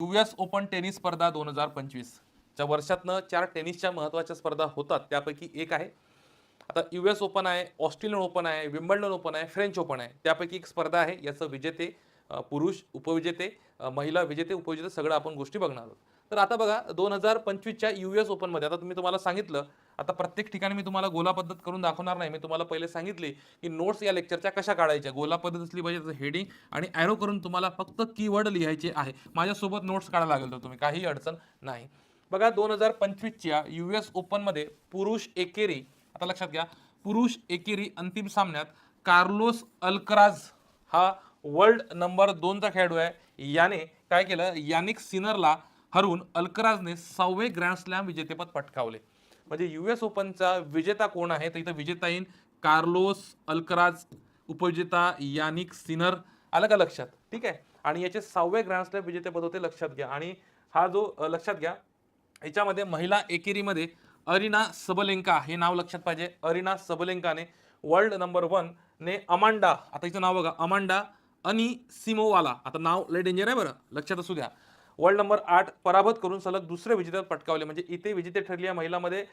US open tennis स्पर्धा दोन हजार पंचवीस. च्या वर्षातनं चार टेनिसच्या महत्त्वाच्या स्पर्धा होतात त्यापैकी एक आहे. आता यू एस ओपन आहे ऑस्ट्रेलियन ओपन आहे विम्बल्डन ओपन आहे फ्रेंच ओपन आहे. त्यापैकी एक स्पर्धा आहे याचं विजेते पुरुष उपविजेते महिला विजेते उपविजेते सगळं आपण गोष्टी बघणार आहोत. तर आता बघा दोन हजार पंचवीसच्या यू एस ओपनमध्ये आता तुम्ही तुम्हाला सांगितलं आता प्रत्येक ठिकाणी मी तुम्हाला गोला पद्धत करून दाखवणार नाही. मी तुम्हाला पहिले सांगितले की नोट्स या लेक्चरच्या कशा काढायच्या. गोला पद्धत असली पाहिजे त्याचं हेडिंग आणि ॲरो करून तुम्हाला फक्त कीवर्ड लिहायचे आहे. माझ्यासोबत नोट्स काढायला लागेल तर तुम्ही काही अडचण नाही. बघा दोन हजार पंचवीसच्या यू एस ओपनमध्ये पुरुष एकेरी आता लक्षात घ्या पुरुष एकेरी अंतिम सामन्यात कार्लोस अल्कराज हा वर्ल्ड नंबर दोनचा खेळाडू आहे. याने काय केलं? यानिक सिनरला हरवून अल्कराजने सहावे ग्रँड स्लॅम विजेतेपद पटकावले. म्हणजे यू एस ओपनचा विजेता कोण आहे? तर इथं विजेता येईन कार्लोस अल्कराज उपविजेता यानिक सिनर आलं का लक्षात? ठीक आहे. आणि याचे सहावे ग्रँड स्लॅम विजेतेपद होते लक्षात घ्या. आणि हा जो लक्षात घ्या याच्यामध्ये महिला एकेरीमध्ये अरिना सबलेंका हे नाव लक्षात पाहिजे. अरिना सबलेंकाने वर्ल्ड नंबर वन ने अमांडा आता हिचं नाव बघा अमांडा अनी सिमोवाला. आता नाव लय डेंजर आहे बरं. लक्षात असू द्या. वर्ल्ड नंबर आठ पराभूत करून सलग दुसरे विजेते पटकावले. म्हणजे इथे विजेते ठरली आहे महिलामध्ये